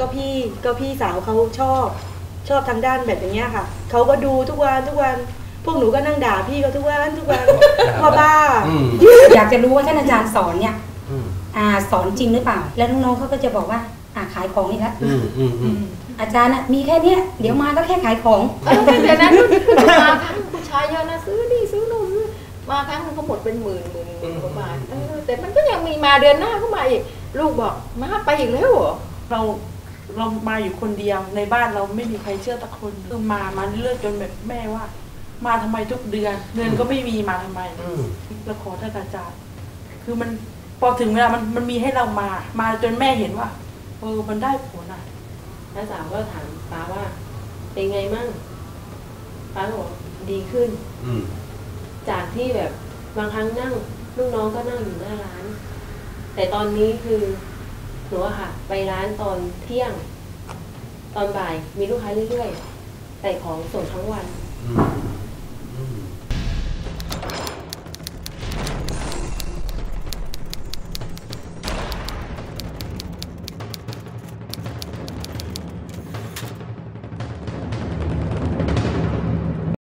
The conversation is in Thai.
ก็พี่ก็พี่สาวเขาชอบ ชอบทางด้านแบบอย่างเงี้ยค่ะเขาก็ดูทุกวันทุกวัน พวกหนูก็นั่งด่าพี่เขาทุกวันทุกวันพ่อบ้า อืมอยากจะรู้ว่าท่านอาจารย์สอนเนี่ยอืมอ่าสอนจริงหรือเปล่า แล้วน้องๆเขาก็จะบอกว่าอ่าขายของนี่ละอืมอืมอืมอาจารย์น่ะมีแค่เนี้ยเดี๋ยวมาก็แค่ขายของ เออเดี๋ยวนั้นมาครั้งผู้ชายเยอะนะซื้อนี่ซื้อนู่นซื้อมาครั้งนึงเขาหมดเป็นหมื่นหมื่นหมื่นกว่าบาทเออแต่มันก็ยังมีมาเดือนหน้าก็มาอีก ลูกบอกมาไปอีกแล้วเหรอเรา เรามาอยู่คนเดียวในบ้านเราไม่มีใครเชื่อตะคนคือมามาเรื่อยจนแบบแม่ว่า มาทำไมทุกเดือน เงินก็ไม่มีมาทำไมอืมเราขอท่านอาจารย์คือมันพอถึงเวลามันมันมีให้เรามา มาจนแม่เห็นว่าเออมันได้ผลอะน้าสาวก็ถามป้าว่า เป็นไงมั่งป้าก็บอกดีขึ้น อืมจากที่แบบบางครั้งนั่งลูกน้องก็นั่งอยู่หน้าร้าน แต่ตอนนี้คือ หนูอะค่ะ ไปร้านตอนเที่ยง ตอนบ่ายมีลูกค้าเรื่อยๆแต่ของส่งทั้งวัน